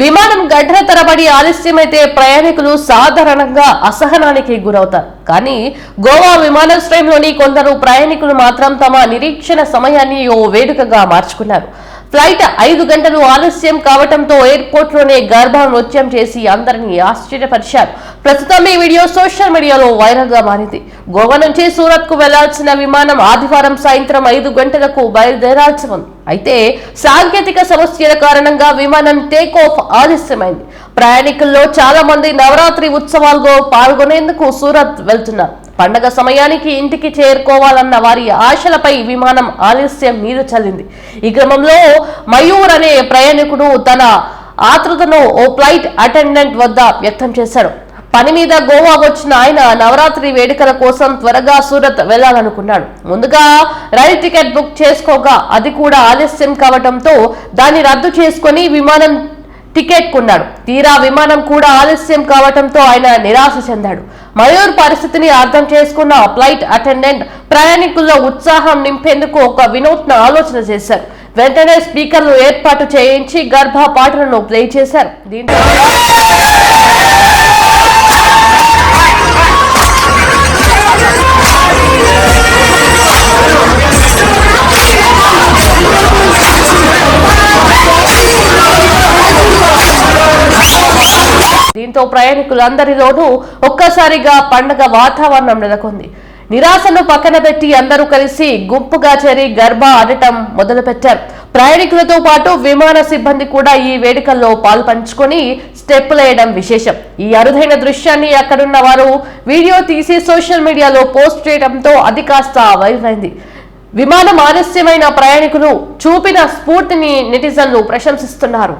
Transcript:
విమానం గంటల తరబడి ఆలస్యమైతే ప్రయాణికులు సాధారణంగా అసహనానికి గురవుతారు. కానీ గోవా విమానాశ్రయంలోని కొందరు ప్రయాణికులు మాత్రం తమ నిరీక్షణ సమయాన్ని ఓ వేడుకగా మార్చుకున్నారు. ఫ్లైట్ ఐదు గంటలు ఆలస్యం కావడంతో ఎయిర్పోర్ట్లోనే గర్భ నృత్యం చేసి అందరినీ ఆశ్చర్యపరిచారు. ప్రస్తుతం ఈ వీడియో సోషల్ మీడియాలో వైరల్గా మారింది. గోవా నుంచి సూరత్కు వెళ్ళాల్సిన విమానం ఆదివారం సాయంత్రం ఐదు గంటలకు బయలుదేరాల్సి ఉంది. అయితే సాంకేతిక సమస్యల కారణంగా విమానం టేక్ ఆఫ్ ఆలస్యమైంది. ప్రయాణికుల్లో చాలా మంది నవరాత్రి ఉత్సవాల్లో పాల్గొనేందుకు సూరత్ వెళ్తున్నారు. పండగ సమయానికి ఇంటికి చేరుకోవాలన్న వారి ఆశలపై విమానం ఆలస్యం నీరు చల్లింది. ఈ క్రమంలో మయూర్ అనే ప్రయాణికుడు తన ఆతృతను ఓ ఫ్లైట్ అటెండెంట్ వద్ద వ్యక్తం చేశాడు. పని మీద గోవా వచ్చిన ఆయన నవరాత్రి వేడుకల కోసం త్వరగా సూరత్ వెళ్ళాలనుకున్నాడు ముందుగా రైలు టికెట్ బుక్ చేసుకోగా అది కూడా ఆలస్యం కావడంతో దాన్ని రద్దు చేసుకుని విమానం టికెట్ కొన్నాడు. తీరా విమానం కూడా ఆలస్యం కావడంతో ఆయన నిరాశ చెందాడు. మయూర్ పరిస్థితిని అర్థం చేసుకున్న ఫ్లైట్ అటెండెంట్ ప్రయాణికుల్లో ఉత్సాహం నింపేందుకు ఒక వినూత్న ఆలోచన చేశారు. వెంటనే స్పీకర్లు ఏర్పాటు చేయించి గర్భ పాటలను ప్లే చేశారు. దీంతో దీంతో ప్రయాణికులందరిలోనూ ఒక్కసారిగా పండగ వాతావరణం నెలకొంది. నిరాశను పక్కన పెట్టి అందరూ కలిసి గుంపుగా చేరి గర్భ ఆడటం మొదలుపెట్టారు. ప్రయాణికులతో పాటు విమాన సిబ్బంది కూడా ఈ వేడుకల్లో పాల్పంచుకొని స్టెప్పులేయడం విశేషం. ఈ అరుదైన దృశ్యాన్ని అక్కడున్న వారు వీడియో తీసి సోషల్ మీడియాలో పోస్ట్ చేయడంతో అది కాస్త వైరల్ అయింది విమానం ఆలస్యమైన ప్రయాణికులు చూపిన స్ఫూర్తిని నెటిజన్లు ప్రశంసిస్తున్నారు.